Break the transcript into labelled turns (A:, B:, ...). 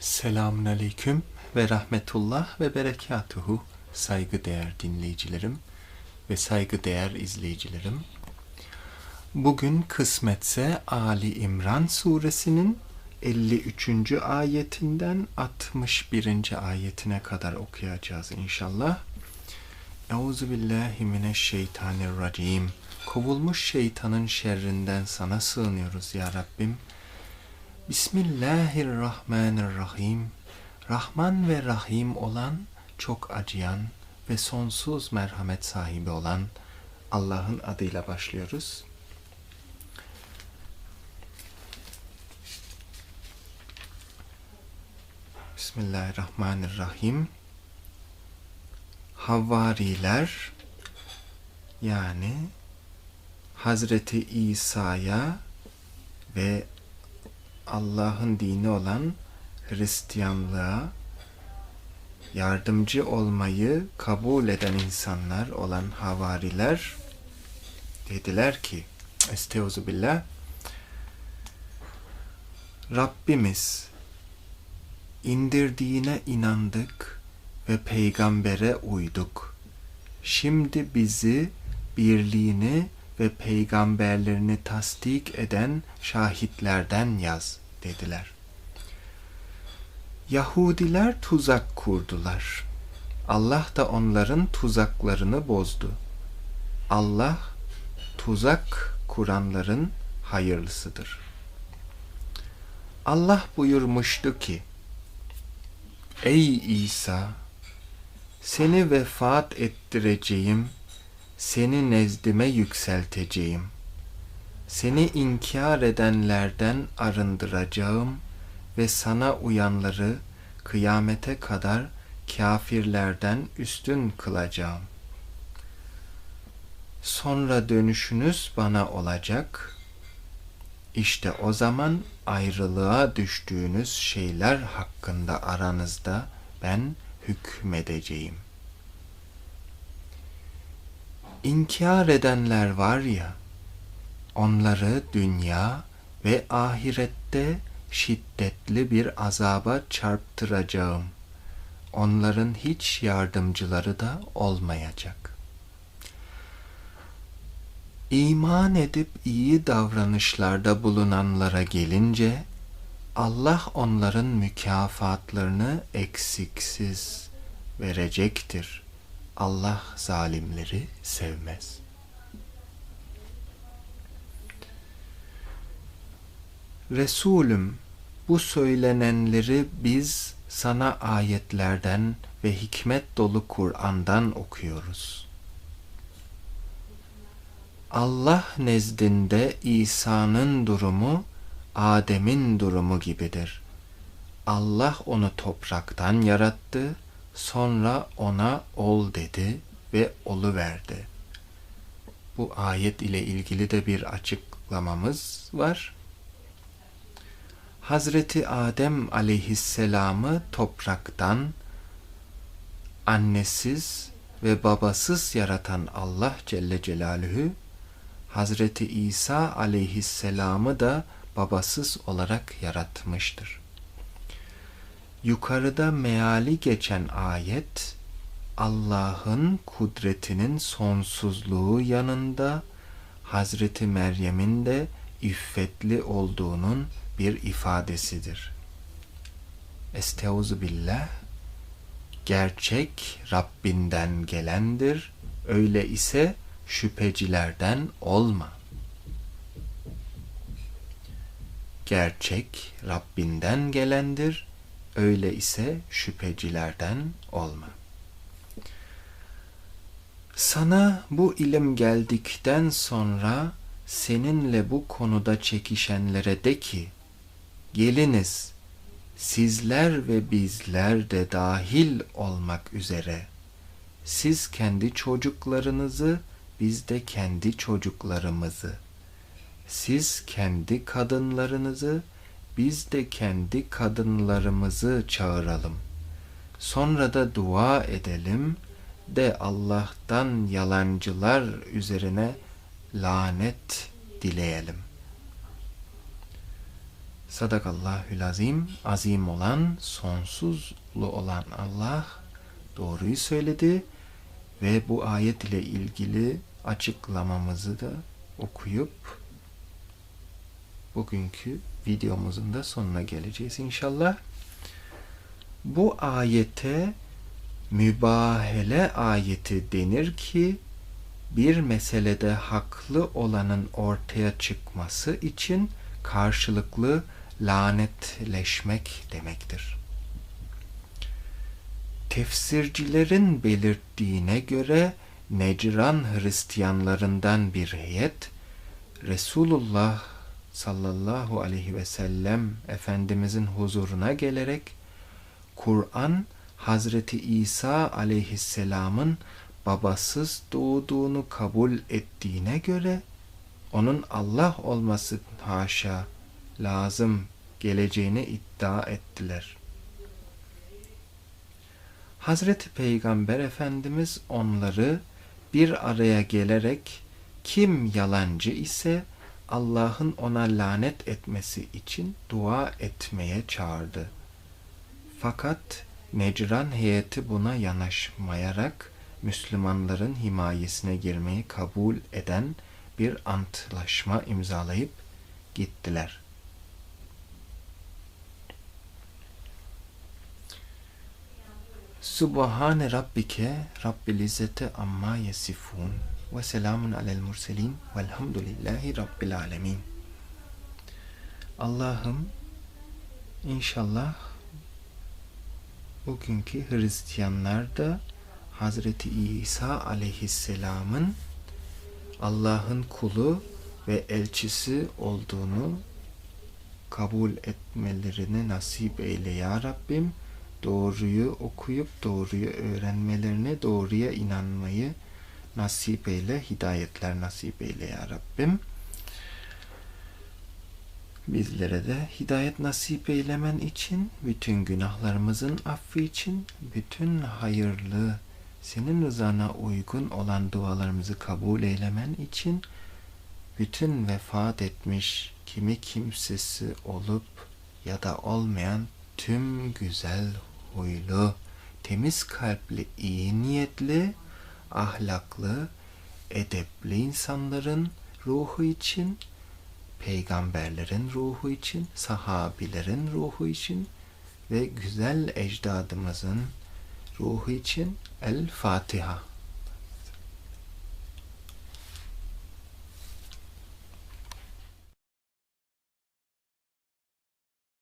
A: Selamun Aleyküm ve Rahmetullah ve Berekatuhu saygıdeğer dinleyicilerim ve saygıdeğer izleyicilerim. Bugün kısmetse Ali İmran suresinin 53. ayetinden 61. ayetine kadar okuyacağız inşallah. Euzu billahi mineşşeytanirracim. Kovulmuş şeytanın şerrinden sana sığınıyoruz ya Rabbim. Bismillahirrahmanirrahim. Rahman ve Rahim olan, çok acıyan ve sonsuz merhamet sahibi olan Allah'ın adıyla başlıyoruz. Bismillahirrahmanirrahim. Havariler yani Hazreti İsa'ya ve Allah'ın dini olan Hristiyanlığa yardımcı olmayı kabul eden insanlar olan havariler dediler ki Esteuzu billah Rabbimiz indirdiğine inandık ve peygambere uyduk. Şimdi bizi birliğini ve peygamberlerini tasdik eden şahitlerden yaz dediler. Yahudiler tuzak kurdular. Allah da onların tuzaklarını bozdu. Allah tuzak kuranların hayırlısıdır. Allah buyurmuştu ki, Ey İsa! Seni vefat ettireceğim, seni nezdime yükselteceğim. Seni inkar edenlerden arındıracağım ve sana uyanları kıyamete kadar kafirlerden üstün kılacağım. Sonra dönüşünüz bana olacak. İşte o zaman ayrılığa düştüğünüz şeyler hakkında aranızda ben hükmedeceğim. İnkar edenler var ya, onları dünya ve ahirette şiddetli bir azaba çarptıracağım. Onların hiç yardımcıları da olmayacak. İman edip iyi davranışlarda bulunanlara gelince Allah onların mükafatlarını eksiksiz verecektir. Allah zalimleri sevmez. Resulüm bu söylenenleri biz sana ayetlerden ve hikmet dolu Kur'an'dan okuyoruz. Allah nezdinde İsa'nın durumu Adem'in durumu gibidir. Allah onu topraktan yarattı, sonra ona ol dedi ve olu verdi. Bu ayet ile ilgili de bir açıklamamız var. Hazreti Adem aleyhisselamı topraktan annesiz ve babasız yaratan Allah Celle Celaluhu Hazreti İsa aleyhisselamı da babasız olarak yaratmıştır. Yukarıda meali geçen ayet Allah'ın kudretinin sonsuzluğu yanında Hazreti Meryem'in de iffetli olduğunun bir ifadesidir. Esteuzu billah Gerçek Rabbinden gelendir. Öyle ise şüphecilerden olma. Gerçek Rabbinden gelendir. Öyle ise şüphecilerden olma. Sana bu ilim geldikten sonra seninle bu konuda çekişenlere de ki, geliniz, sizler ve bizler de dahil olmak üzere, siz kendi çocuklarınızı, biz de kendi çocuklarımızı, siz kendi kadınlarınızı, biz de kendi kadınlarımızı çağıralım. Sonra da dua edelim de Allah'tan yalancılar üzerine lanet dileyelim. Sadakallahül azim, azim olan, sonsuzlu olan Allah doğruyu söyledi ve bu ayet ile ilgili açıklamamızı da okuyup bugünkü videomuzun da sonuna geleceğiz inşallah. Bu ayete mübahele ayeti denir ki bir meselede haklı olanın ortaya çıkması için karşılıklı lanetleşmek demektir. Tefsircilerin belirttiğine göre Necran Hristiyanlarından bir heyet Resulullah sallallahu aleyhi ve sellem Efendimizin huzuruna gelerek Kur'an Hazreti İsa aleyhisselamın babasız doğduğunu kabul ettiğine göre onun Allah olması haşa lazım geleceğini iddia ettiler. Hazreti Peygamber Efendimiz onları bir araya gelerek kim yalancı ise Allah'ın ona lanet etmesi için dua etmeye çağırdı. Fakat Necran heyeti buna yanaşmayarak Müslümanların himayesine girmeyi kabul eden bir antlaşma imzalayıp gittiler. Subhane Rabbike Rabbil İzzete Amma Yesifun ve selamun alel murselin velhamdülillahi Rabbil Alemin. Allah'ım inşallah bugünkü Hristiyanlar da Hazreti İsa aleyhisselamın Allah'ın kulu ve elçisi olduğunu kabul etmelerini nasip eyle ya Rabbim. Doğruyu okuyup doğruyu öğrenmelerini, doğruya inanmayı nasip eyle, hidayetler nasip eyle ya Rabbim. Bizlere de hidayet nasip eylemen için, bütün günahlarımızın affı için, bütün hayırlı, senin rızana uygun olan dualarımızı kabul eylemen için, bütün vefat etmiş kimi kimsesi olup ya da olmayan tüm güzel huylu, temiz kalpli, iyi niyetli, ahlaklı, edepli insanların ruhu için, peygamberlerin ruhu için, sahabilerin ruhu için ve güzel ecdadımızın ruhu için El Fatiha.